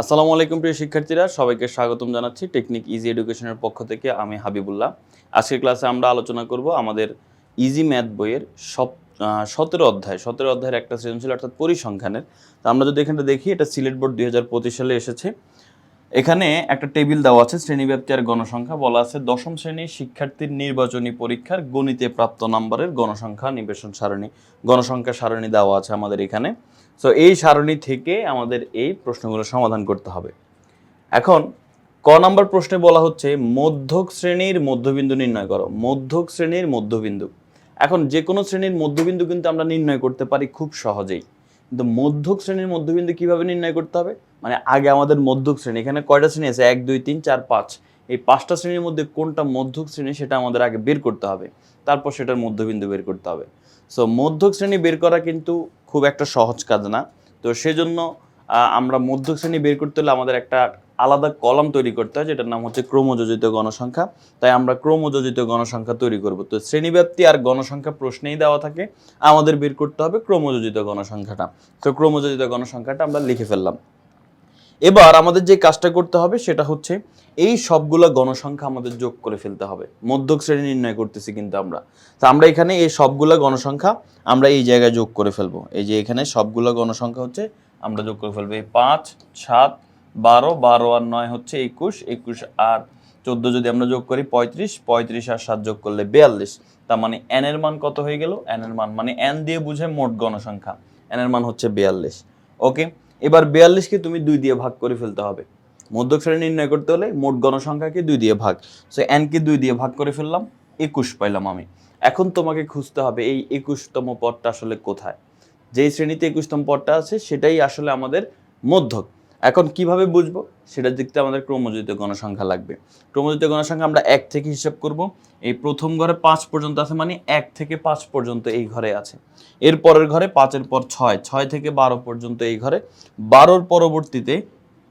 আসসালামু আলাইকুম প্রিয় শিক্ষার্থীরা, সবাইকে স্বাগতম জানাচ্ছি টেকনিক ইজি এডুকেশনের পক্ষ থেকে। আমি হাবিবুল্লাহ। আজকের ক্লাসে আমরা আলোচনা করব আমাদের ইজি ম্যাথ বইয়ের সব সতেরো অধ্যায়। সতেরো অধ্যায়ের একটা সৃজনশীল অর্থাৎ পরিসংখ্যানের। তো আমরা যদি এখানটা দেখি, এটা সিলেট বোর্ড দুই হাজার পঁচিশ সালে এসেছে। এখানে একটা টেবিল দেওয়া আছে শ্রেণীব্যাপ্তি আর গণসংখ্যা। বলা আছে, দশম শ্রেণির শিক্ষার্থীর নির্বাচনী পরীক্ষার গণিতে প্রাপ্ত নাম্বারের গণসংখ্যা নিবেশন সারণী। গণসংখ্যা সারণী দেওয়া আছে আমাদের এখানে। সো এই সারণী থেকে আমাদের এই প্রশ্নগুলো সমাধান করতে হবে। এখন, ক নাম্বার প্রশ্নে বলা হচ্ছে, মধ্যক শ্রেণির মধ্যবিন্দু নির্ণয় করো। মধ্যক শ্রেণির মধ্যবিন্দু। এখন, যে কোনো শ্রেণির মধ্যবিন্দু কিন্তু আমরা নির্ণয় করতে পারি খুব সহজেই। কিন্তু মধ্যক শ্রেণির মধ্যবিন্দু কীভাবে নির্ণয় করতে হবে? মানে আগে আমাদের মধ্যক শ্রেণি, এখানে কয়টা শ্রেণি আছে? এক, দুই, তিন, চার, পাঁচ। এই পাঁচটা শ্রেণির মধ্যে কোনটা মধ্যক শ্রেণি, সেটা আমাদের আগে বের করতে হবে। তারপর সেটার মধ্যবিন্দু বের করতে হবে। সো মধ্যক শ্রেণি বের করা কিন্তু খুব একটা সহজ কাজ না। তো সেজন্য আমরা মধ্যক শ্রেণি বের করতে হলে আমাদের একটা আলাদা কলাম তৈরি করতে হয়, যেটার নাম হচ্ছে ক্রমযোজিত গণসংখ্যা। তাই আমরা ক্রমযোজিত গণসংখ্যা তৈরি করব। তো শ্রেণীব্যাপ্তি আর গণসংখ্যা প্রশ্নেই দেওয়া থাকে, আমাদের বের করতে হবে ক্রমযোজিত গণসংখ্যাটা। তো ক্রমযোজিত গণসংখ্যাটা আমরা লিখে ফেললাম। এবার আমাদের যে কাজটা করতে হবে সেটা হচ্ছে এই সবগুলো গণসংখ্যা আমাদের যোগ করে ফেলতে হবে। মধ্যক শ্রেণি নির্ণয় করতেছি কিন্তু আমরা। তা আমরা এখানে এই সবগুলো গণসংখ্যা আমরা এই জায়গায় যোগ করে ফেলব। এই যে এখানে সবগুলো গণসংখ্যা হচ্ছে আমরা যোগ করে ফেলব। এই পাঁচ, সাত, বারো বারো আর নয় হচ্ছে একুশ একুশ আর চোদ্দ যদি আমরা যোগ করি পঁয়ত্রিশ পঁয়ত্রিশ আর সাত যোগ করলে বিয়াল্লিশ। তার মানে এন এর মান কত হয়ে গেল? এন এর মান মানে এন দিয়ে বুঝে মোট গণসংখ্যা। এন এর মান হচ্ছে বিয়াল্লিশ। ওকে? এবার বিয়াল্লিশকে তুমি দুই দিয়ে ভাগ করে ফেলতে হবে। মধ্যক শ্রেণি নির্ণয় করতে হলে মোট গণসংখ্যাকে দুই দিয়ে ভাগ। সো এনকে দুই দিয়ে ভাগ করে ফেললাম, একুশ পাইলাম আমি। এখন তোমাকে খুঁজতে হবে এই একুশতম পদটা আসলে কোথায়? যেই শ্রেণীতে একুশতম পদটা আছে, সেটাই আসলে আমাদের মধ্যক। এখন কীভাবে বুঝব? সেটা দেখতে আমাদের ক্রমজিত গণসংখ্যা লাগবে। ক্রমজিত গণসংখ্যা আমরা এক থেকে হিসাব করব। এই প্রথম ঘরে পাঁচ পর্যন্ত আছে মানে এক থেকে পাঁচ পর্যন্ত এই ঘরে আছে। এর পরের ঘরে পাঁচের পর ছয় ছয় থেকে বারো পর্যন্ত এই ঘরে। বারোর পরবর্তীতে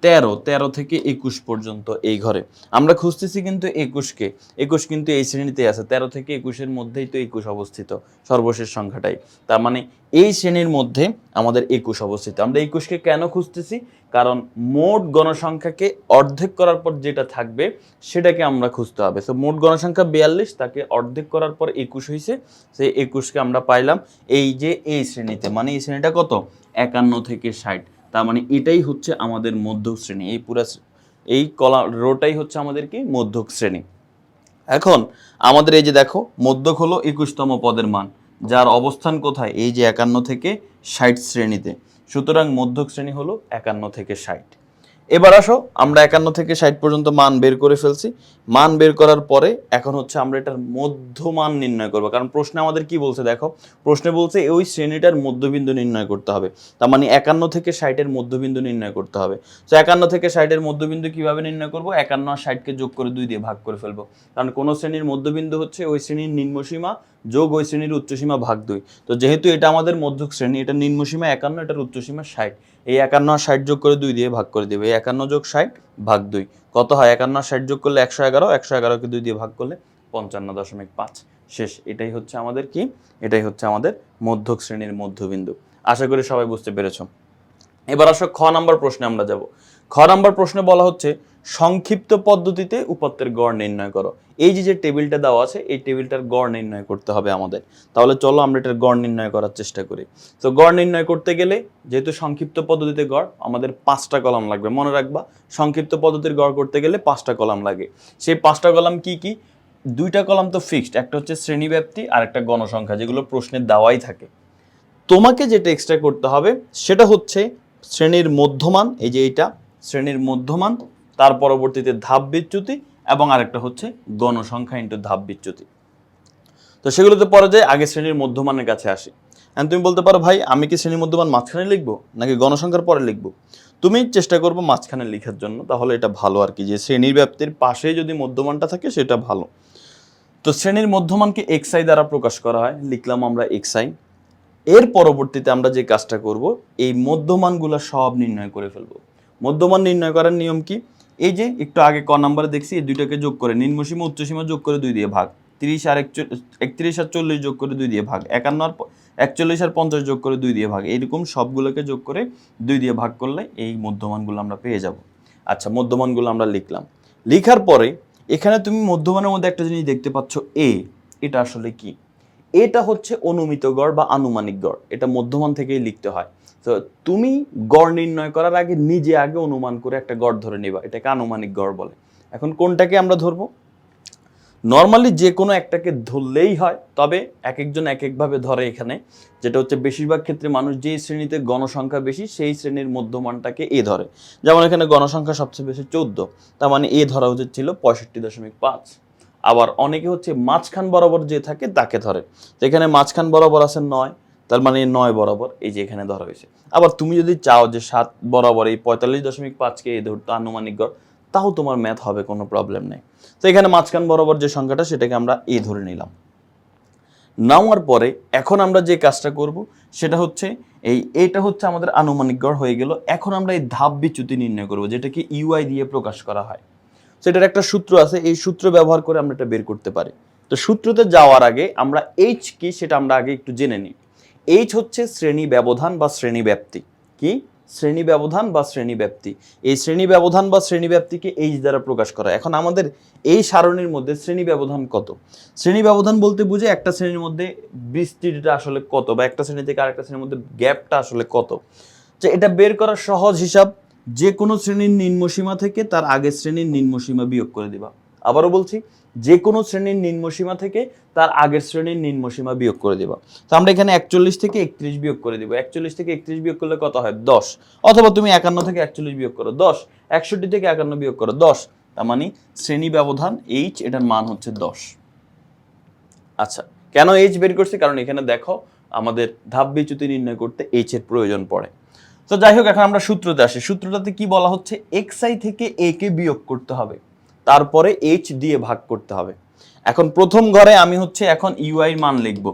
তেরো তেরো থেকে একুশ পর্যন্ত এই ঘরে। আমরা খুঁজতেছি কিন্তু একুশকে। একুশ কিন্তু এই শ্রেণীতে আছে। তেরো থেকে একুশের মধ্যেই তো একুশ অবস্থিত সর্বশেষ সংখ্যাটাই। তার মানে এই শ্রেণির মধ্যে আমাদের একুশ অবস্থিত। আমরা একুশকে কেন খুঁজতেছি? কারণ মোট গণসংখ্যাকে অর্ধেক করার পর যেটা থাকবে, সেটাকে আমরা খুঁজতে হবে। তো মোট গণসংখ্যা বিয়াল্লিশ, তাকে অর্ধেক করার পর একুশ হয়েছে সেই একুশকে আমরা পাইলাম এই যে এই শ্রেণীতে। মানে এই শ্রেণীটা কত? একান্ন থেকে ষাট। তার মানে এটাই হচ্ছে আমাদের মধ্য শ্রেণি। এই পুরা এই কলা রোটাই হচ্ছে আমাদের কি? মধ্যক শ্রেণি। এখন আমাদের এই যে দেখো, মধ্যক হলো একুশতম পদের মান, যার অবস্থান কোথায়? এই যে একান্ন থেকে ষাট শ্রেণীতে। সুতরাং মধ্যক শ্রেণি হলো একান্ন থেকে ষাট। এবার আসো, আমরা একান্ন থেকে ষাট পর্যন্ত মান বের করে ফেলছি। মান বের করার পরে এখন হচ্ছে আমরা এটার মধ্যমান নির্ণয় করব। কারণ প্রশ্নে আমাদের কি বলছে দেখো, প্রশ্নে বলছে ওই শ্রেণীটার মধ্যবিন্দু নির্ণয় করতে হবে। তার মানে একান্ন থেকে ষাটের মধ্যবিন্দু নির্ণয় করতে হবে। তো একান্ন থেকে ষাটের মধ্যবিন্দু কীভাবে নির্ণয় করব? একান্ন আর ষাটকে যোগ করে দুই দিয়ে ভাগ করে ফেলব। কারণ কোনো শ্রেণির মধ্যবিন্দু হচ্ছে ওই শ্রেণির নিম্নসীমা যোগ ওই শ্রেণির উচ্চসীমা ভাগ দুই। তো যেহেতু এটা আমাদের মধ্যক শ্রেণি, এটা নিম্নসীমা একান্ন, এটার উচ্চসীমা ষাট। এই একান্ন আর ষাট যোগ করে দুই দিয়ে ভাগ করে দেবে। এই একান্ন যোগ ষাট ভাগ দুই। কত হয়? একান্ন আর ষাট যোগ করলে একশো এগারো, একশো এগারোকে দুই দিয়ে ভাগ করলে পঞ্চান্ন দশমিক পাঁচ। শেষ। এটাই হচ্ছে আমাদের কি? এটাই হচ্ছে আমাদের মধ্যক শ্রেণির মধ্যবিন্দু। আশা করি সবাই বুঝতে পেরেছ। এবার আসো খ নাম্বার প্রশ্নে আমরা যাব। খ নাম্বার প্রশ্নে বলা হচ্ছে, সংক্ষিপ্ত পদ্ধতিতে উপাত্তের গড় নির্ণয় করো। এই যে যে টেবিলটা দেওয়া আছে, এই টেবিলটার গড় নির্ণয় করতে হবে আমাদের। তাহলে চলো আমরা এটার গড় নির্ণয় করার চেষ্টা করি। তো গড় নির্ণয় করতে গেলে, যেহেতু সংক্ষিপ্ত পদ্ধতিতে গড়, আমাদের পাঁচটা কলাম লাগবে। মনে রাখবা, সংক্ষিপ্ত পদ্ধতির গড় করতে গেলে পাঁচটা কলাম লাগে। সেই পাঁচটা কলাম কি কি? দুইটা কলাম তো ফিক্সড একটা হচ্ছে শ্রেণীব্যাপ্তি আর একটা গণসংখ্যা, যেগুলো প্রশ্নে দেওয়াই থাকে। তোমাকে যেটা এক্সট্রা করতে হবে, সেটা হচ্ছে শ্রেণির মধ্যমান, এই যে এইটা শ্রেণির মধ্যমান, তার পরবর্তীতে ধাপ বিচ্যুতি এবং আরেকটা হচ্ছে গণসংখ্যা ইন্টু ধাপ বিচ্যুতি। তো সেগুলোতে পরে যায় আগে শ্রেণির মধ্যমানের কাছে আসি। এখন তুমি বলতে পারো, ভাই, আমি কি শ্রেণির মধ্যমান মাঝখানে লিখব নাকি গণসংখ্যার পরে লিখব? তুমি চেষ্টা করব মাঝখানে লিখার জন্য, তাহলে এটা ভালো আর কি, যে শ্রেণির ব্যাপ্তির পাশে যদি মধ্যমানটা থাকে সেটা ভালো। তো শ্রেণির মধ্যমানকে এক্সআই দ্বারা প্রকাশ করা হয়, লিখলাম আমরা এক্সআই এর পরবর্তীতে আমরা যে কাজটা করব, এই মধ্যমানগুলো সব নির্ণয় করে ফেলব। মধ্যমান নির্ণয় করার নিয়ম কি? এই যে, একটু আগে ক নাম্বারে দেখছি, এই দুইটাকে যোগ করে নিম্নসীমা উচ্চসীমা যোগ করে দুই দিয়ে ভাগ। তিরিশ আর একত্রিশ আর চল্লিশ যোগ করে দুই দিয়ে ভাগ। একান্ন আর একচল্লিশ আর পঞ্চাশ যোগ করে দুই দিয়ে ভাগ। এইরকম সবগুলোকে যোগ করে দুই দিয়ে ভাগ করলে এই মধ্যমানগুলো আমরা পেয়ে যাব। আচ্ছা মধ্যমানগুলো আমরা লিখলাম। লিখার পরে এখানে তুমি মধ্যমানের মধ্যে একটা জিনিস দেখতে পাচ্ছ, এ, এটা আসলে কি? এটা হচ্ছে অনুমিত গড় বা আনুমানিক গড়। এটা মধ্যমান থেকেই লিখতে হয়। তো তুমি গড় নির্ণয় করার আগে নিজে আগে অনুমান করে একটা গড় ধরে নিবা। এটাকে আনুমানিক গড় বলে। এখন কোনটাকে আমরা ধরবো? নর্মালি যে কোনো একটাকে ধরলেই হয়, তবে এক একজন এক একভাবে ধরে এখানে, যেটা হচ্ছে বেশিরভাগ ক্ষেত্রে মানুষ যেই শ্রেণীতে গণসংখ্যা বেশি, সেই শ্রেণির মধ্যমানটাকে এ ধরে। যেমন এখানে গণসংখ্যা সবচেয়ে বেশি চোদ্দ, তার মানে এ ধরা উচিত ছিল পঁয়ষট্টি দশমিক পাঁচ। আবার অনেকে হচ্ছে মাঝখান বরাবর যে থাকে তাকে ধরে। তো এখানে মাঝখান বরাবর আছে নয় তার মানে নয় বরাবর এই যে এখানে ধরা হয়েছে। আবার তুমি যদি চাও যে সাত বরাবর এই পঁয়তাল্লিশ দশমিক পাঁচকে এ ধরতো আনুমানিক গড়, তাও তোমার ম্যাথ হবে, কোনো প্রবলেম নেই। তো এখানে মাঝখান বরাবর যে সংখ্যাটা, সেটাকে আমরা এ ধরে নিলাম। নেওয়ার পরে এখন আমরা যে কাজটা করব, সেটা হচ্ছে এই, এটা হচ্ছে আমাদের আনুমানিক গড় হয়ে গেল। এখন আমরা এই ধাপ বিচ্যুতি নির্ণয় করব যেটাকে ইউআই দিয়ে প্রকাশ করা হয়। সেটার একটা সূত্র আছে, এই সূত্র ব্যবহার করে আমরা এটা বের করতে পারি। তো সূত্রতে যাওয়ার আগে আমরা এইচ কি, সেটা আমরা আগে একটু জেনে নিই। এইচ হচ্ছে শ্রেণি ব্যবধান বা শ্রেণি ব্যাপ্তি। কি? শ্রেণি ব্যবধান বা শ্রেণি ব্যাপ্তি। এই শ্রেণি ব্যবধান বা শ্রেণি ব্যাপ্তিকে এইচ দ্বারা প্রকাশ করা এখন আমাদের এই সারণীর মধ্যে শ্রেণি ব্যবধান কত? শ্রেণি ব্যবধান বলতে বুঝে একটা শ্রেণির মধ্যে বিস্তৃতিটা আসলে কত বা একটা শ্রেণি থেকে আরেকটা শ্রেণির মধ্যে গ্যাপটা আসলে কত? যে এটা বের করার সহজ হিসাব, যে কোনো শ্রেণির নিম্নসীমা থেকে তার আগের শ্রেণির নিম্নসীমা বিয়োগ করে দিবা। আবারও বলছি যে কোনো শ্রেণির নিম্নসীমা থেকে তার আগের শ্রেণির নিম্নসীমা বিয়োগ করে দিবা। তো আমরা এখানে একচল্লিশ থেকে একত্রিশ বিয়োগ করে দিব। একচল্লিশ থেকে একত্রিশ বিয়োগ করলে কত হয়? দশ। অথবা তুমি একান্ন থেকে একচল্লিশ বিয়োগ করো। দশ। একষট্টি থেকে একান্ন বিয়োগ করো। দশ। তার মানে শ্রেণি ব্যবধান এইচ এটার মান হচ্ছে দশ। আচ্ছা কেন এইচ বের করছি? কারণ এখানে দেখো আমাদের ধাপ বিচ্যুতি নির্ণয় করতে এইচ এর প্রয়োজন পড়ে। তো যাই হোক, এখন আমরা সূত্রতে আসি। সূত্রটাতে কি বলা হচ্ছে? এক্স আই থেকে এ কে বিয়োগ করতে হবে। তারপরে এইচ দিয়ে ভাগ করতে হবে। এখন প্রথম ঘরে আমি হচ্ছে এখন ইউআই মান লিখব।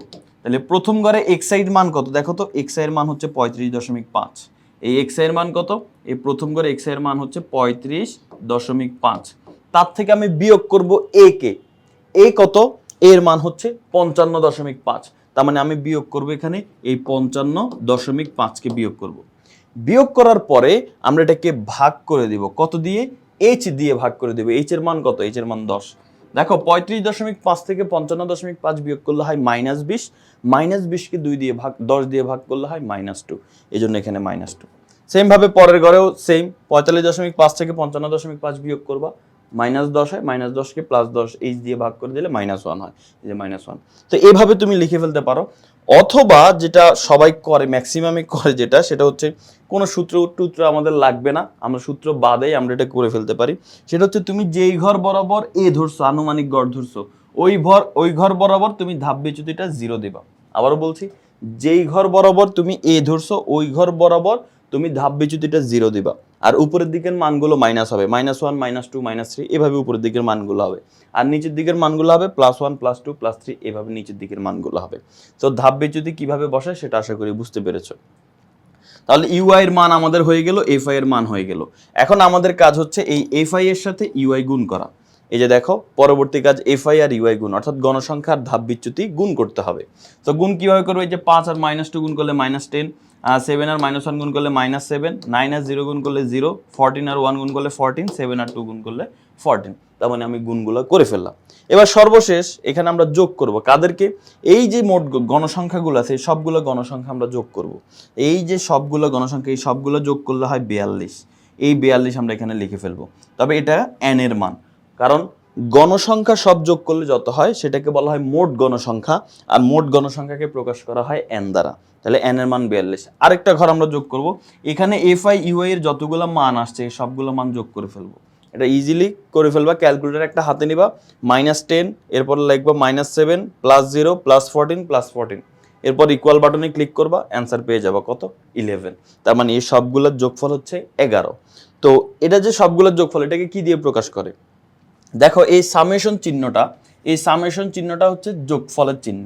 তাহলে প্রথম ঘরে এক্স আইয়ের মান কত? দেখো তো এক্স আইয়ের মান হচ্ছে পঁয়ত্রিশ দশমিক পাঁচ। এই এক্স আইয়ের মান কত? এই প্রথম ঘরে এক্স আইয়ের মান হচ্ছে পঁয়ত্রিশ দশমিক পাঁচ। তার থেকে আমি বিয়োগ করব এ কে। এ কত? এর মান হচ্ছে পঞ্চান্ন দশমিক পাঁচ। তার মানে আমি বিয়োগ করব এখানে এই পঞ্চান্ন দশমিক পাঁচকে বিয়োগ করব। বিয়োগ করার পরে আমরা এটাকে ভাগ করে দিব। কত দিয়ে? এইচ দিয়ে ভাগ করে দেবো। এইচ এর মান কত? এইচ এর মান দশ। দেখো, পঁয়ত্রিশ দশমিক পাঁচ থেকে পঞ্চান্ন দশমিক পাঁচ বিয়োগ করলে হয় মাইনাস বিশ। মাইনাস বিশকে দুই দিয়ে ভাগ, দশ দিয়ে ভাগ করলে হয় মাইনাস টু এই জন্য এখানে মাইনাস টু সেমভাবে পরের ঘরেও সেম পঁয়তাল্লিশ দশমিক পাঁচ থেকে পঞ্চান্ন দশমিক পাঁচ বিয়োগ করবা। মাইনাস দশ হয় মাইনাস দশকে প্লাস দশ এইচ দিয়ে ভাগ করে দিলে মাইনাস ওয়ান হয়। এই যে মাইনাস ওয়ান তো এভাবে তুমি লিখে ফেলতে পারো। অথবা যেটা সবাই করে ম্যাক্সিমামে করে যেটা, সেটা হচ্ছে কোনো সূত্র টুত্র আমাদের লাগবে না। আমরা সূত্র বাদেই আমরা এটা করে ফেলতে পারি। সেটা হচ্ছে তুমি যেই ঘর বরাবর এ ধরছো, আনুমানিক গড় ধরছো, ওই ঘর ওই ঘর বরাবর তুমি ধাপ বিচ্যুতিটা জিরো দিবা। আবারও বলছি, যেই ঘর বরাবর তুমি এ ধরছো, ওই ঘর বরাবর তুমি ধাপ বিচ্যুতিটা জিরো দিবা। আর উপরের দিকের মানগুলো মাইনাস হবে। Minus one minus two minus three এভাবে উপরের দিকের মানগুলো হবে। আর নিচের দিকের মানগুলো হবে plus one plus two plus three এভাবে নিচের দিকের মানগুলো হবে। তো ধাপ বিচ্যুতি কীভাবে বসায় সেটা আশা করি বুঝতে পেরেছ। তাহলে ইউআই এর মান আমাদের হয়ে গেল এফ আই এর মান হয়ে গেল। এখন আমাদের কাজ হচ্ছে এই এফ আই এর সাথে ইউআই গুণ করা। এই যে দেখো, পরবর্তী কাজ এফ আই আর ইউআই গুণ, অর্থাৎ গণসংখ্যার ধাপ বিচ্যুতি গুণ করতে হবে। তো গুণ কীভাবে করব? এই যে পাঁচ আর মাইনাস টু গুণ করলে মাইনাস টেন সেভেন আর মাইনাস ওয়ান গুণ করলে মাইনাস সেভেন নাইন আর জিরো গুণ করলে জিরো ফোরটিন আর ওয়ান গুণ করলে ফোরটিন সেভেন আর টু গুণ করলে ফোরটিন তার মানে আমি গুণগুলো করে ফেললাম। এবার সর্বশেষ এখানে আমরা যোগ করব। কাদেরকে? এই যে মোট গণসংখ্যাগুলো আছে সবগুলো গণসংখ্যা আমরা যোগ করব। এই যে সবগুলো গণসংখ্যা, এই সবগুলো যোগ করলে হয় বিয়াল্লিশ। এই বিয়াল্লিশ আমরা এখানে লিখে ফেলব। তবে এটা এর মান। কারণ গণসংখ্যা সব যোগ করলে যত হয়, সেটাকে বলা হয় মোট গণসংখ্যা। আর মোট গণসংখ্যাকে প্রকাশ করা হয় এন দ্বারা। তাহলে এন এর মান বিয়াল্লিশ। আরেকটা ঘর আমরা যোগ করব। এখানে এফ আই ইউআই এর যতগুলো মান আসছে, সবগুলো মান যোগ করে ফেলব। এটা ইজিলি করে ফেলবা ক্যালকুলেটার একটা হাতে নিবা মাইনাস টেন এরপর লিখবা minus seven plus zero plus fourteen plus fourteen এরপর ইকুয়াল বাটনে ক্লিক করবা অ্যান্সার পেয়ে যাবা কত? ইলেভেন তার মানে এই সবগুলোর যোগফল হচ্ছে এগারো। তো এটা যে সবগুলোর যোগফল, এটাকে কি দিয়ে প্রকাশ করে? দেখো, এই সামেশন চিহ্নটা, এই সামেশন চিহ্নটা হচ্ছে যোগফলের চিহ্ন।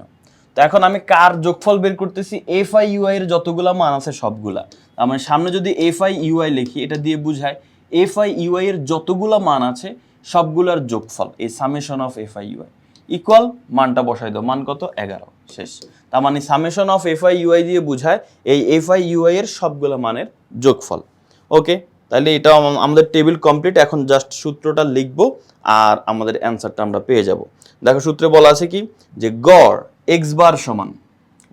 তো এখন আমি কার যোগফল বের করতেছি? এফ আই ইউআই এর যতগুলা মান আছে সবগুলা। আমার সামনে যদি এফ আই ইউআই লিখি, এটা দিয়ে বুঝায় এফ আই ইউআই এর যতগুলা মান আছে, সবগুলার যোগফল, এই summation of F I U I equal মানটা বসাই দাও, মান কত? এগারো, শেষ। তার মানে summation of F I U I দিয়ে বোঝায়, এই এফ আই ইউআই এর সবগুলো মানের যোগফল। ওকে তাহলে এটা আম- আমাদের টেবিল কমপ্লিট এখন জাস্ট সূত্রটা লিখব আর আমাদের অ্যান্সারটা আমরা পেয়ে যাব। দেখো, সূত্রে বলা আছে কি? যে গড় এক্স বার সমান,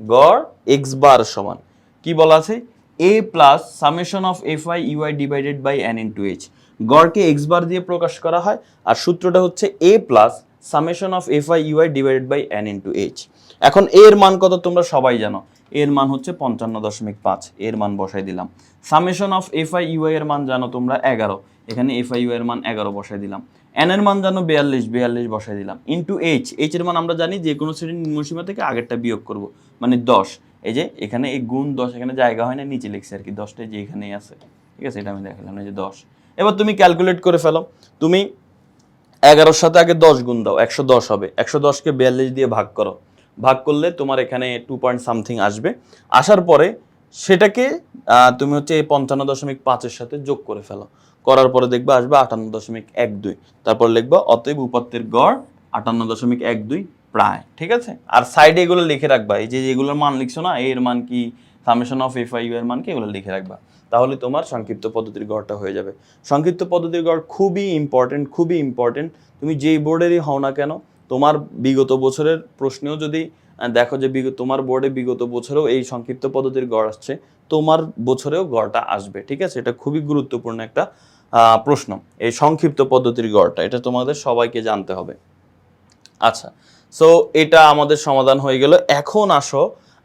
গড় এক্স বার সমান। কি বলা আছে? A plus summation of F I U I divided by N to H গড়কে X bar দিয়ে প্রকাশ করা হয়, আর সূত্রটা হচ্ছে A plus summation of F I U I divided by N into H এখন এর মান কত তোমরা সবাই জানো? এর মান হচ্ছে পঞ্চান্ন দশমিক পাঁচ। এর মান বসাই দিলাম। Summation of F I U I এর মান জানো তোমরা? এগারো। এখানে এফ আই এর মান এগারো বসাই দিলাম। এন এর মান জানো? বিয়াল্লিশ। বিয়াল্লিশ বসাই দিলাম। ইন্টু এইচ এইচ এর মান আমরা জানি যে কোনো শ্রেণির নিম্নসীমা থেকে আগেরটা বিয়োগ করব। মানে দশ। এই যে এখানে এই গুণ দশ এখানে জায়গা হয় না, নিচে লিখছি আর কি। দশটা যে এখানেই আছে। ঠিক আছে, এটা আমি দেখালাম। এই যে দশ। এবার তুমি ক্যালকুলেট করে ফেলো। তুমি এগারোর সাথে আগে দশ গুণ দাও। একশো দশ হবে। একশো দশকে বিয়াল্লিশ দিয়ে ভাগ করো। ভাগ করলে তোমার এখানে টু পয়েন্ট সামথিং আসবে। আসার পরে সেটাকে তুমি হচ্ছে এই পঞ্চান্ন দশমিক পাঁচের সাথে যোগ করে ফেলো। করার পরে দেখবে আসবে আটান্ন দশমিক এক দুই। তারপর লিখবা, অতএব উপাত্তের গড় আটান্ন দশমিক এক দুই প্রায়। ঠিক আছে? আর সাইডে এগুলো লিখে রাখবা। এই যে এগুলোর মান লিখছো না, এর মান কি সামেশন অফ এফ আই এর মান কি, এগুলো লিখে রাখবা। তাহলে তোমার সংক্ষিপ্ত পদ্ধতির গড়টা হয়ে যাবে। সংক্ষিপ্ত পদ্ধতির গড় খুবই ইম্পর্টেন্ট খুবই ইম্পর্টেন্ট তুমি যেই বোর্ডেরই হও না কেন তোমার বিগত বছরের প্রশ্নেও যদি দেখো যে তোমার বোর্ডে বিগত বছরেও এই সংক্ষিপ্ত পদ্ধতির গড় আসছে, তোমার বছরেও গড়টা আসবে, ঠিক আছে? এটা খুবই গুরুত্বপূর্ণ একটা প্রশ্ন, এই সংক্ষিপ্ত পদ্ধতির গড়টা, এটা তোমাদের সবাইকে জানতে হবে। আচ্ছা সো এটা আমাদের সমাধান হয়ে গেল। এখন আসো,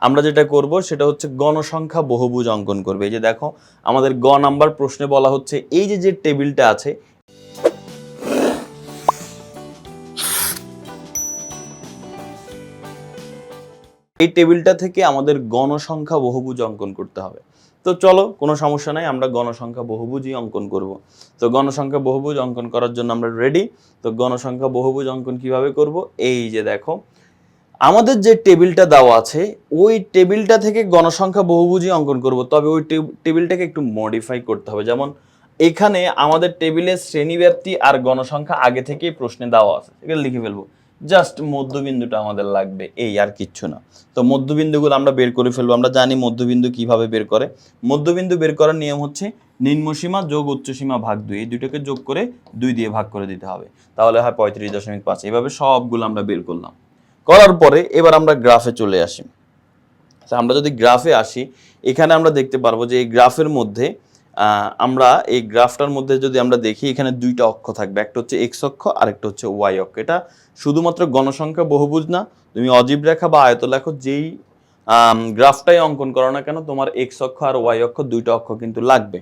আমরা যেটা করব সেটা হচ্ছে গণসংখ্যা বহুভুজ অঙ্কন করবে। এই যে দেখো, আমাদের গ নাম্বার প্রশ্নে বলা হচ্ছে, এই যে যে টেবিলটা আছে এই টেবিলটা থেকে আমাদের গণসংখ্যা বহুভুজ অঙ্কন করতে হবে। তো চলো, কোনো সমস্যা নাই, আমরা গণসংখ্যা বহুভুজই অঙ্কন করব। তো গণসংখ্যা বহুভুজ অঙ্কন করার জন্য আমরা রেডি তো গণসংখ্যা বহুভুজ অঙ্কন কীভাবে করব? এই যে দেখো, আমাদের যে টেবিলটা দেওয়া আছে, ওই টেবিলটা থেকে গণসংখ্যা বহুভুজই অঙ্কন করব। তবে ওই টেব- টেবিলটাকে একটু মডিফাই করতে হবে। যেমন, এখানে আমাদের টেবিলের শ্রেণীব্যাপ্তি আর গণসংখ্যা আগে থেকেই প্রশ্নে দেওয়া আছে। এগুলো লিখে ফেলব। জাস্ট মধ্যবিন্দুটা আমাদের লাগবে এই আর কিচ্ছু না। তো মধ্যবিন্দুগুলো আমরা বের করে ফেলব আমরা জানি মধ্যবিন্দু কীভাবে বের করে। মধ্যবিন্দু বের করার নিয়ম হচ্ছে নিম্নসীমা যোগ উচ্চসীমা ভাগ দুই এই দুটোকে যোগ করে দুই দিয়ে ভাগ করে দিতে হবে। তাহলে হয় পঁয়ত্রিশ দশমিক পাঁচ। এভাবে সবগুলো আমরা বের করলাম। করার পরে এবার আমরা গ্রাফে চলে আসি। আচ্ছা, আমরা যদি গ্রাফে আসি এখানে আমরা দেখতে পারব যে এই গ্রাফের মধ্যে আমরা এই গ্রাফটার মধ্যে যদি আমরা দেখি, এখানে দুইটা অক্ষ থাকবে, একটা হচ্ছে এক্স অক্ষ আর একটা হচ্ছে ওয়াই অক্ষ। এটা শুধুমাত্র গণসংখ্যা বহুভুজ না, তুমি অজীব রেখা বা আয়ত লেখো, যেই গ্রাফটাই অঙ্কন করো না কেন, তোমার এক্স অক্ষ আর ওয়াই অক্ষ দুইটা অক্ষ কিন্তু লাগবে।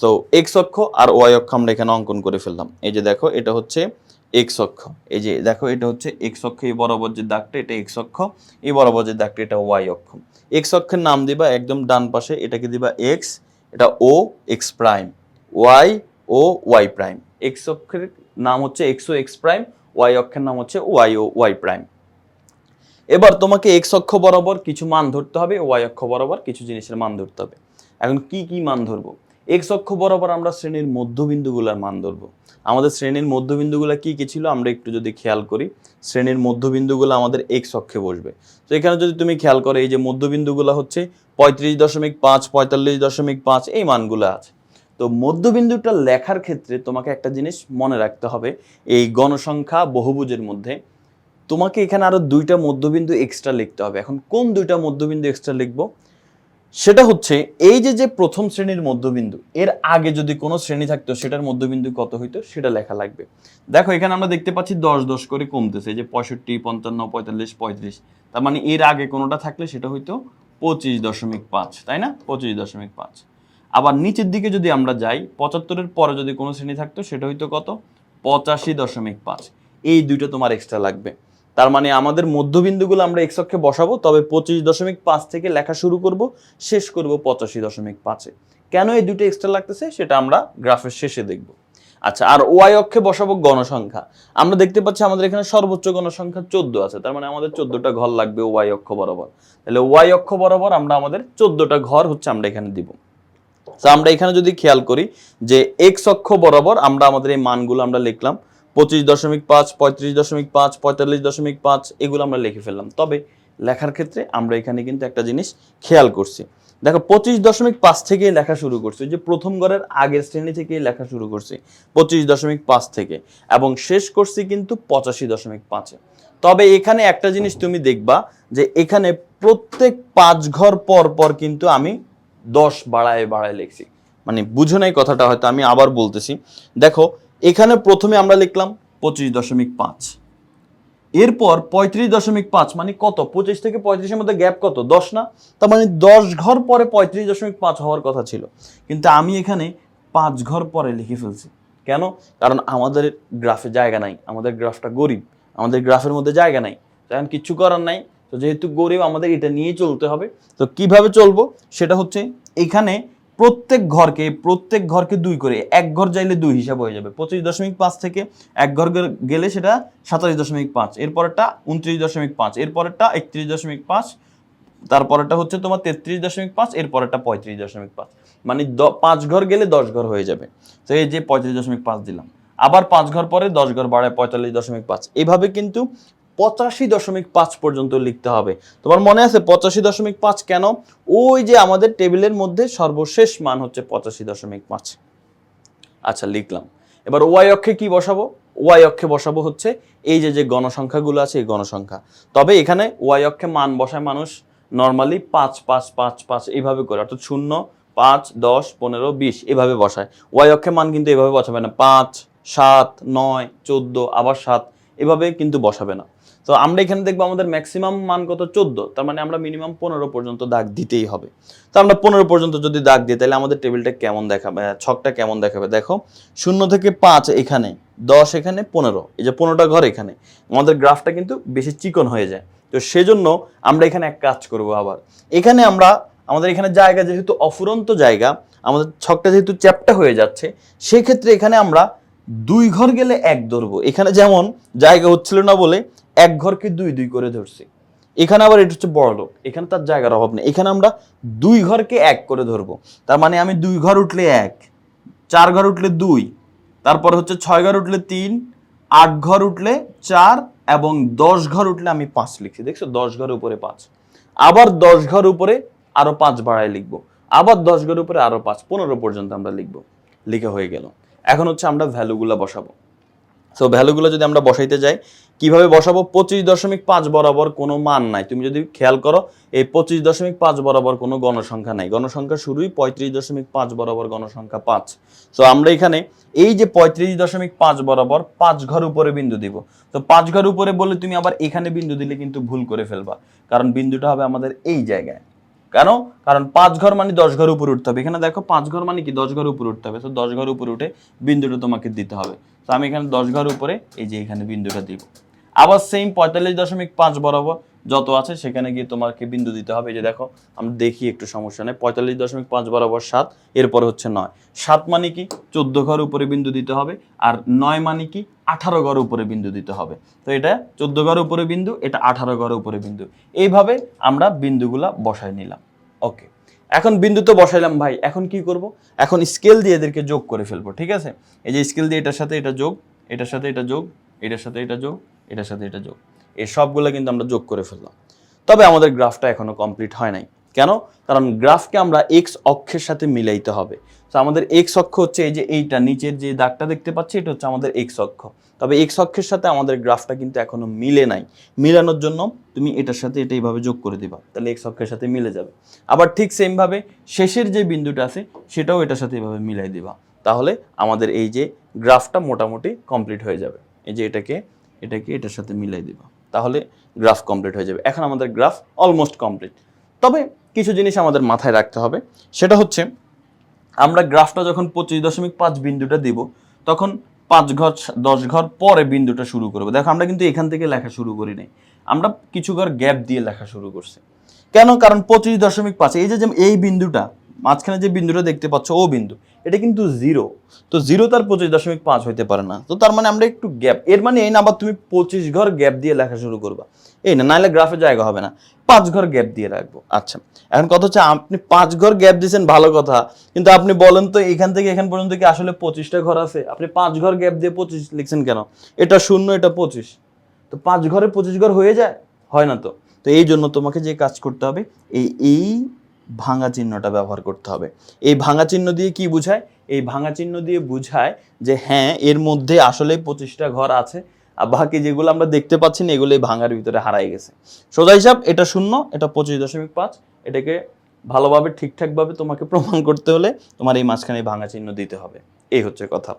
সো এক্স অক্ষ আর ওয়াই অক্ষ আমরা এখানে অঙ্কন করে ফেললাম। এই যে দেখো, এটা হচ্ছে এক্স অক্ষ। এই যে দেখো, এটা হচ্ছে এক্স অক্ষ, এই বরাবর যে দাগটা, এটা এক্স অক্ষ, এই বরাবর যে দাগটা, এটা ওয়াই অক্ষ। এক্স অক্ষের নাম দিবা একদম ডান পাশে, এটাকে দিবা এক্স এটা ও এক্স প্রাইম ওয়াই ও ওয়াই প্রাইম এক্স অক্ষের নাম হচ্ছে এক্স ও এক্স প্রাইম ওয়াই অক্ষের নাম হচ্ছে ওয়াই ও ওয়াই প্রাইম এবার তোমাকে এক্স অক্ষ বরাবর কিছু মান ধরতে হবে ওয়াই অক্ষ বরাবর কিছু জিনিসের মান ধরতে হবে। এখন কি কি মান ধরবো? এক্স অক্ষ বরাবর আমরা শ্রেণির মধ্যবিন্দুগুলোর মান ধরবো। আমাদের শ্রেণির মধ্যবিন্দুগুলো কি কি ছিল আমরা একটু যদি খেয়াল করি, শ্রেণির মধ্যবিন্দুগুলো আমাদের এক্স অক্ষে বসবে। তো এখানে যদি তুমি খেয়াল করো, এই যে মধ্যবিন্দুগুলো হচ্ছে পঁয়ত্রিশ দশমিক পাঁচ, পঁয়তাল্লিশ দশমিক পাঁচ, এই মানগুলো আছে। তো মধ্যবিন্দুটা লেখার ক্ষেত্রে তোমাকে একটা জিনিস মনে রাখতে হবে, এই গণসংখ্যা বহুভুজের মধ্যে তোমাকে এখানে আরও দুইটা মধ্যবিন্দু এক্সট্রা লিখতে হবে। এখন কোন দুইটা মধ্যবিন্দু এক্সট্রা লিখব? সেটা হচ্ছে এই যে যে প্রথম শ্রেণির মধ্যবিন্দু, এর আগে যদি কোনো শ্রেণি থাকতো সেটার মধ্যবিন্দু কত হইতো? সেটা লেখা লাগবে। দেখো, এখানে আমরা দেখতে পাচ্ছি দশ দশ করে কমতেছে যে পঁয়ষট্টি, পঞ্চান্ন, পঁয়তাল্লিশ, পঁয়ত্রিশ। তার মানে এর আগে কোনোটা থাকলে সেটা হইতো পঁচিশ দশমিক পাঁচ, তাই না? পঁচিশ দশমিক পাঁচ। আবার নিচের দিকে যদি আমরা যাই, পঁচাত্তরের পরে যদি কোনো শ্রেণি থাকতো সেটা হইতো কত? পঁচাশি দশমিক পাঁচ। এই দুইটা তোমার এক্সট্রা লাগবে। তার মানে আমাদের মধ্যবিন্দুগুলো আমরা এক্স অক্ষে বসাবো, তবে পঁচিশ দশমিক পাঁচ থেকে লেখা শুরু করব, শেষ করব পঁচাশি দশমিক পাঁচে। কেন এই দুটো এক্সট্রা লাগতেছে? সেটা আমরা গ্রাফের শেষে দেখব। আচ্ছা আর ওয়াই অক্ষে বসাবো গণসংখ্যা। আমরা দেখতে পাচ্ছি আমাদের এখানে সর্বোচ্চ গণসংখ্যা চোদ্দ আছে, তার মানে আমাদের চোদ্দটা ঘর লাগবে ওয়াই অক্ষ বরাবর। তাহলে ওয়াই অক্ষ বরাবর আমরা আমাদের চোদ্দটা ঘর হচ্ছে আমরা এখানে দিব। তো আমরা এখানে যদি খেয়াল করি যে এক্স অক্ষ বরাবর আমরা আমাদের এই মানগুলো আমরা লিখলাম পঁচিশ দশমিক পাঁচ, পঁয়ত্রিশ দশমিক পাঁচ, পঁয়তাল্লিশ দশমিক পাঁচ, এগুলো আমরা লিখে ফেললাম। তবে লেখার ক্ষেত্রে আমরা এখানে কিন্তু একটা জিনিস খেয়াল করছি। দেখো, পঁচিশ দশমিক পাঁচ থেকে লেখা শুরু করছি। যে প্রথম গড়ের আগের শ্রেণি থেকে লেখা শুরু করছি, পঁচিশ দশমিক পাঁচ থেকে। এবং শেষ করছি কিন্তু পঁচাশি দশমিক পাঁচে। তবে এখানে একটা জিনিস তুমি দেখবা যে এখানে প্রত্যেক পাঁচ ঘর পর পর কিন্তু আমি দশ বাড়ায় বাড়ায় লিখছি। মানে বুঝো নাই কথাটা, হয়তো আমি আবার বলতেছি। দেখো এখানে প্রথমে আমরা লিখলাম পঁচিশ দশমিক পাঁচ। এরপর পঁয়ত্রিশ দশমিক পাঁচ মানে কত? পঁচিশ থেকে পঁয়ত্রিশের মধ্যে গ্যাপ কত? দশ না? তার মানে দশ ঘর পরে পঁয়ত্রিশ দশমিক পাঁচ হওয়ার কথা ছিল। কিন্তু আমি এখানে পাঁচ ঘর পরে লিখে ফেলছি। কেন? কারণ আমাদের গ্রাফে জায়গা নাই। আমাদের গ্রাফটা গরিব। আমাদের গ্রাফের মধ্যে জায়গা নাই। এখন কিচ্ছু করার নাই। তো যেহেতু গরিব, আমাদের এটা নিয়ে চলতে হবে। তো কীভাবে চলবো? সেটা হচ্ছে এখানে প্রত্যেক ঘরকে প্রত্যেক ঘরকে দুই করে, এক ঘর যাইলে দুই হিসাব হয়ে যাবে। পঁচিশ দশমিক পাঁচ থেকে এক ঘর গেলে সেটা সাতাশ দশমিক পাঁচ। এরপরটা উনত্রিশ দশমিক পাঁচ। এরপরটা একত্রিশ দশমিক পাঁচ। তারপরেরটা হচ্ছে তোমার তেত্রিশ দশমিক পাঁচ। এরপরেরটা পঁয়ত্রিশ দশমিক পাঁচ। মানে পাঁচ ঘর গেলে দশ ঘর হয়ে যাবে। তো এই যে পঁয়ত্রিশ দশমিক পাঁচ দিলাম। আবার পাঁচ ঘর পরে দশ ঘর বাড়ায় পঁয়তাল্লিশ দশমিক পাঁচ। এভাবে কিন্তু পঁচাশি দশমিক পাঁচ পর্যন্ত লিখতে হবে। তোমার মনে আছে পঁচাশি দশমিক পাঁচ কেন? ওই যে আমাদের টেবিলের মধ্যে সর্বশেষ মান হচ্ছে পঁচাশি দশমিক পাঁচ। আচ্ছা লিখলাম। এবার ওয়াই অক্ষে কি বসাবো? ওয়াই অক্ষে বসাবো হচ্ছে এই যে যে গণসংখ্যাগুলো আছে এই গণসংখ্যা। তবে এখানে ওয়াই অক্ষে মান বসায় মানুষ নর্মালি পাঁচ পাঁচ পাঁচ পাঁচ এইভাবে করে, অর্থাৎ শূন্য, পাঁচ, দশ, পনেরো, বিশ এভাবে বসায়। ওয়াই অক্ষে মান কিন্তু এভাবে বসাবে না। পাঁচ, সাত, নয়, চোদ্দ, আবার সাত এভাবে কিন্তু বসাবে না। তো আমরা এখানে দেখব আমাদের ম্যাক্সিমাম মান কত? চোদ্দ। তার মানে আমরা মিনিমাম পনেরো পর্যন্ত দাগ দিতেই হবে। তো আমরা পনেরো পর্যন্ত যদি দাগ দিই, তাহলে আমাদের টেবিলটা কেমন দেখাবে ছকটা কেমন দেখাবে? দেখো, শূন্য থেকে পাঁচ এখানে, দশ এখানে, পনেরো। এই যে পনেরোটা ঘর এখানে, আমাদের গ্রাফটা কিন্তু বেশি চিকন হয়ে যায়। তো সেজন্য আমরা এখানে এক কাজ করব আবার। এখানে আমরা, আমাদের এখানে জায়গা যেহেতু অফুরন্ত জায়গা, আমাদের ছকটা যেহেতু চ্যাপটা হয়ে যাচ্ছে, সেক্ষেত্রে এখানে আমরা দুই ঘর গেলে এক ধরবো। এখানে যেমন, জায়গা হচ্ছিল না বলে এক ঘরকে দুই দুই করে ধরছি। এখানে আবার এটা হচ্ছে বড় লোক। এখানে তার জায়গার অভাব নেই। এখানে আমরা দুই ঘরকে এক করে ধরবো। তার মানে আমি দুই ঘর উঠলে এক, চার ঘর উঠলে দুই, তারপর হচ্ছে ছয় ঘর উঠলে তিন, আট ঘর উঠলে চার এবং দশ ঘর উঠলে আমি পাঁচ লিখছি। দেখছ? দশ ঘর উপরে পাঁচ। আবার দশ ঘর উপরে আরও পাঁচ বাড়ায় লিখব। আবার দশ ঘর উপরে আরও পাঁচ। পনেরো পর্যন্ত আমরা লিখব। লিখে হয়ে গেল। এখন হচ্ছে আমরা ভ্যালুগুলো বসাবো। সো ভ্যালুগুলো যদি আমরা বসাইতে যাই কীভাবে বসাবো? পঁচিশ দশমিক পাঁচ বরাবর কোনো মান নাই। তুমি যদি খেয়াল করো, এই পঁচিশ দশমিক পাঁচ বরাবর কোনো গণসংখ্যা নাই। গণসংখ্যা শুরুই পঁয়ত্রিশ দশমিক পাঁচ বরাবর গণসংখ্যা পাঁচ। তো আমরা এখানে এই যে পঁয়ত্রিশ দশমিক পাঁচ বরাবর পাঁচ ঘর উপরে বিন্দু দিব। তো পাঁচ ঘর উপরে বলে তুমি আবার এখানে বিন্দু দিলে কিন্তু ভুল করে ফেলবা। কারণ বিন্দুটা হবে আমাদের এই জায়গায়। কেন? কারণ পাঁচ ঘর মানে দশ ঘর উপরে উঠতে হবে। এখানে দেখো, পাঁচ ঘর মানে কি? দশ ঘর উপরে উঠতে হবে। তো দশ ঘর উপরে উঠে বিন্দুটা তোমাকে দিতে হবে। তো আমি এখানে দশ ঘর উপরে এই যে এখানে বিন্দুটা দিব। আবার সেম পঁয়তাল্লিশ দশমিক পাঁচ বরাবর যত আছে সেখানে গিয়ে তোমাকে বিন্দু দিতে হবে। যে দেখো, আমরা দেখি একটু সমস্যা নেই। পঁয়তাল্লিশ দশমিক পাঁচ বরাবর সাত, এরপরে হচ্ছে নয়। সাত মানে কি? চোদ্দ ঘর উপরে বিন্দু দিতে হবে। আর নয় মানে কি? আঠারো ঘর উপরে বিন্দু দিতে হবে। তো এটা চোদ্দ ঘর উপরে বিন্দু, এটা আঠারো ঘর উপরে বিন্দু। এইভাবে আমরা বিন্দুগুলা বসায় নিলাম। ওকে এখন বিন্দু তো বসাইলাম ভাই, এখন কি করব? এখন স্কেল দিয়ে এদেরকে যোগ করে ফেলব, ঠিক আছে? এই যে স্কেল দিয়ে এটার সাথে এটা যোগ, এটার সাথে এটা যোগ, এটার সাথে এটা যোগ এটার সাথে এটা যোগ। এই সবগুলো কিন্তু আমরা যোগ করে ফেললাম। তবে আমাদের গ্রাফটা এখনও কমপ্লিট হয় নাই। কেন? কারণ গ্রাফকে আমরা এক্স অক্ষের সাথে মিলাইতে হবে। তো আমাদের এক্স অক্ষ হচ্ছে এই যে এইটা, নিচের যে দাগটা দেখতে পাচ্ছি, এটা হচ্ছে আমাদের এক্স অক্ষ। তবে এক্স অক্ষের সাথে আমাদের গ্রাফটা কিন্তু এখনও মিলে নাই। মিলানোর জন্য তুমি এটার সাথে এটা এইভাবে যোগ করে দিবা। তাহলে এক্স অক্ষের সাথে মিলে যাবে। আবার ঠিক সেম ভাবে শেষের যে বিন্দুটা আছে, সেটাও এটার সাথে এভাবে মিলাই দিবা। তাহলে আমাদের এই যে গ্রাফটা মোটামুটি কমপ্লিট হয়ে যাবে। এই যে এটাকে এটাকে এটার সাথে মিলাই দিবা। তাহলে গ্রাফ কমপ্লিট হয়ে যাবে। এখন আমাদের গ্রাফ অলমোস্ট কমপ্লিট তবে কিছু জিনিস আমাদের মাথায় রাখতে হবে। সেটা হচ্ছে, আমরা গ্রাফটা যখন পঁচিশ দশমিক পাঁচ বিন্দুটা দিব, তখন পাঁচ ঘর, দশ ঘর পরে বিন্দুটা শুরু করব। দেখো, আমরা কিন্তু এখান থেকে লেখা শুরু করি নাই। আমরা কিছু ঘর গ্যাপ দিয়ে লেখা শুরু করছি। কেন? কারণ পঁচিশ দশমিক পাঁচ, এই যে এই বিন্দুটা মাঝখানে যে বিন্দুটা দেখতে পাচ্ছ, ও বিন্দু, এটা কিন্তু জিরো তো জিরো তার পঁচিশ দশমিক পাঁচ হইতে পারে না। তো তার মানে আমরা একটু গ্যাপ এর মানে এই না, আবার তুমি পঁচিশ ঘর গ্যাপ দিয়ে লেখা শুরু করবা। এই না নাহলে গ্রাফে জায়গা হবে না। পাঁচ ঘর গ্যাপ দিয়ে রাখব। আচ্ছা এখন কথা হচ্ছে আপনি পাঁচ ঘর গ্যাপ দিয়েছেন, ভালো কথা। কিন্তু আপনি বলেন তো, এখান থেকে এখান পর্যন্ত কি আসলে পঁচিশটা ঘর আছে? আপনি পাঁচ ঘর গ্যাপ দিয়ে পঁচিশ লিখছেন কেন? এটা শূন্য, এটা পঁচিশ। তো পাঁচ ঘরে পঁচিশ ঘর হয়ে যায়? হয় না তো। তো এই জন্য তোমাকে যে কাজ করতে হবে, এই এই ভাঙা চিহ্নটা ব্যবহার করতে হবে। এই ভাঙা চিহ্ন দিয়ে কি বুঝায়? এই ভাঙা চিহ্ন দিয়ে বুঝায় যে হ্যাঁ এর মধ্যে আসলে পঁচিশটা ঘর আছে, আর বাকি যেগুলো আমরা দেখতে পাচ্ছি না, এগুলো এই ভাঙার ভিতরে হারাই গেছে। সোজা হিসাব, এটা শূন্য, এটা পঁচিশ দশমিক পাঁচ, এটাকে ভালোভাবে, ঠিকঠাকভাবে তোমাকে প্রমাণ করতে হলে তোমার এই মাঝখানে ভাঙা চিহ্ন দিতে হবে। এই হচ্ছে কথা।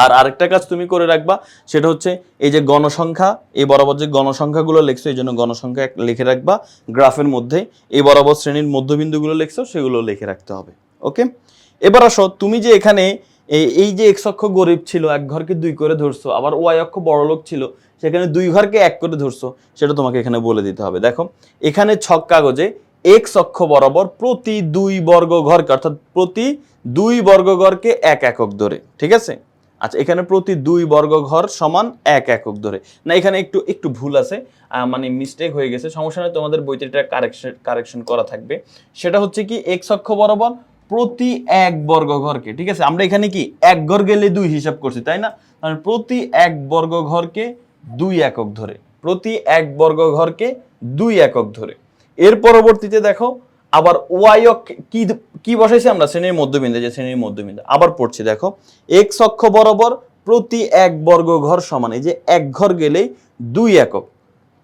আর আরেকটা কাজ তুমি করে রাখবা, সেটা হচ্ছে এই যে গণসংখ্যা, এই বরাবর যে গণসংখ্যাগুলো লিখছো, এই জন্য গণসংখ্যা লিখে রাখবা। গ্রাফের মধ্যে এই বরাবর শ্রেণির মধ্যবিন্দুগুলো লিখছো, সেগুলো লিখে রাখতে হবে, ওকে? এবার আসো, তুমি যে এখানে এই যে এক্স অক্ষ গরিব ছিল, এক ঘরকে দুই করে ধরছো, আবার ওয়াই অক্ষ বড় লোক ছিল, সেখানে দুই ঘরকে এক করে ধরছো, সেটা তোমাকে এখানে বলে দিতে হবে। দেখো, এখানে ছক কাগজে এক্স অক্ষ বরাবর প্রতি দুই বর্গ ঘরকে অর্থাৎ প্রতি দুই বর্গ ঘরকে এক একক ধরে, ঠিক আছে? আচ্ছা এখানে প্রতি দুই বর্গ ঘর সমান এক একক ধরে। না, এখানে একটু একটু ভুল আছে। মানে মিস্টেক হয়ে গেছে। সমস্যা নেই, তোমাদের বইতে এটা কারেকশন কারেকশন করা থাকবে। সেটা হচ্ছে কি এক্স অক্ষ বরাবর প্রতি এক বর্গ ঘরকে ঠিক আছে? আমরা এখানে কি, এক ঘর গেলে দুই হিসাব করছি, তাই না? মানে প্রতি এক বর্গ ঘরকে দুই একক ধরে। প্রতি এক বর্গ ঘরকে দুই একক ধরে। এর পরবর্তীতে দেখো আবার ওয়াই অক্ষ কি কি বসাইছি আমরা? শ্রেণির মধ্যবিন্দু, যে শ্রেণির মধ্যবিন্দু। আবার পড়ছি, দেখো। এক্স অক্ষ বরাবর প্রতি এক বর্গ ঘর সমান, এই যে এক ঘর গেলেই দুই একক।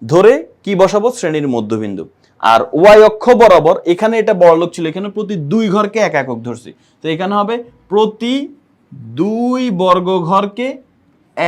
ধরে কি বসাবো? শ্রেণির মধ্যবিন্দু। আর ওয়াই অক্ষ বরাবর, এখানে এটা বড়লোক ছিল, এখানে প্রতি দুই ঘরকে এক একক ধরছি। তো এখানে হবে প্রতি দুই বর্গ ঘরকে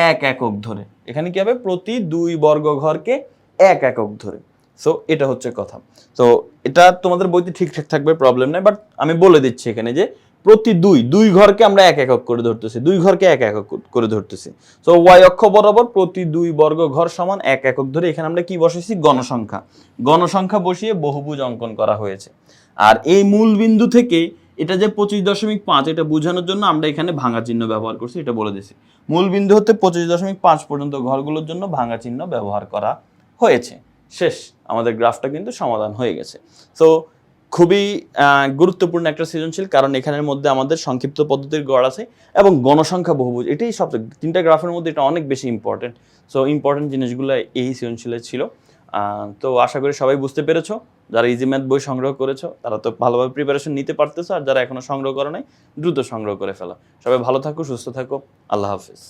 এক একক ধরে। এখানে কি হবে? প্রতি দুই বর্গ ঘরকে এক একক ধরে। সো এটা হচ্ছে কথা। তো এটা তোমাদের বইতে ঠিকঠাক থাকবে প্রবলেম নেই বাট আমি বলে দিচ্ছি এখানে যে প্রতি দুই দুই ঘরকে আমরা এক একক করে ধরতেছি, দুই ঘরকে এক একক করে ধরতেছি। সো ওয়াই অক্ষ বরাবর প্রতি দুই বর্গ ঘর সমান এক একক ধরে এখানে আমরা কি বসেছি গণসংখ্যা। গণসংখ্যা বসিয়ে বহুভুজ অঙ্কন করা হয়েছে। আর এই মূল বিন্দু থেকে এটা যে পঁচিশ দশমিক পাঁচ, এটা বোঝানোর জন্য আমরা এখানে ভাঙা চিহ্ন ব্যবহার করছি, এটা বলে দিছি। মূল বিন্দু হতে পঁচিশ দশমিক পাঁচ পর্যন্ত ঘরগুলোর জন্য ভাঙা চিহ্ন ব্যবহার করা হয়েছে। শেষ। আমাদের গ্রাফটা কিন্তু সমাধান হয়ে গেছে। তো খুবই গুরুত্বপূর্ণ একটা সৃজনশীল কারণ এখানের মধ্যে আমাদের সংক্ষিপ্ত পদ্ধতির গড় আছে এবং গণসংখ্যা বহুভুজ, এটাই সব তিনটা গ্রাফের মধ্যে এটা অনেক বেশি ইম্পর্টেন্ট সো ইম্পর্টেন্ট জিনিসগুলো এই সৃজনশীলে ছিল। তো আশা করি সবাই বুঝতে পেরেছ। যারা ইজি ম্যাথ বই সংগ্রহ করেছ, তারা তো ভালোভাবে প্রিপারেশন নিতে পারতেছো, আর যারা এখনও সংগ্রহ করে নাই, দ্রুত সংগ্রহ করে ফেলো। সবাই ভালো থাকো, সুস্থ থাকো। আল্লাহ হাফিজ।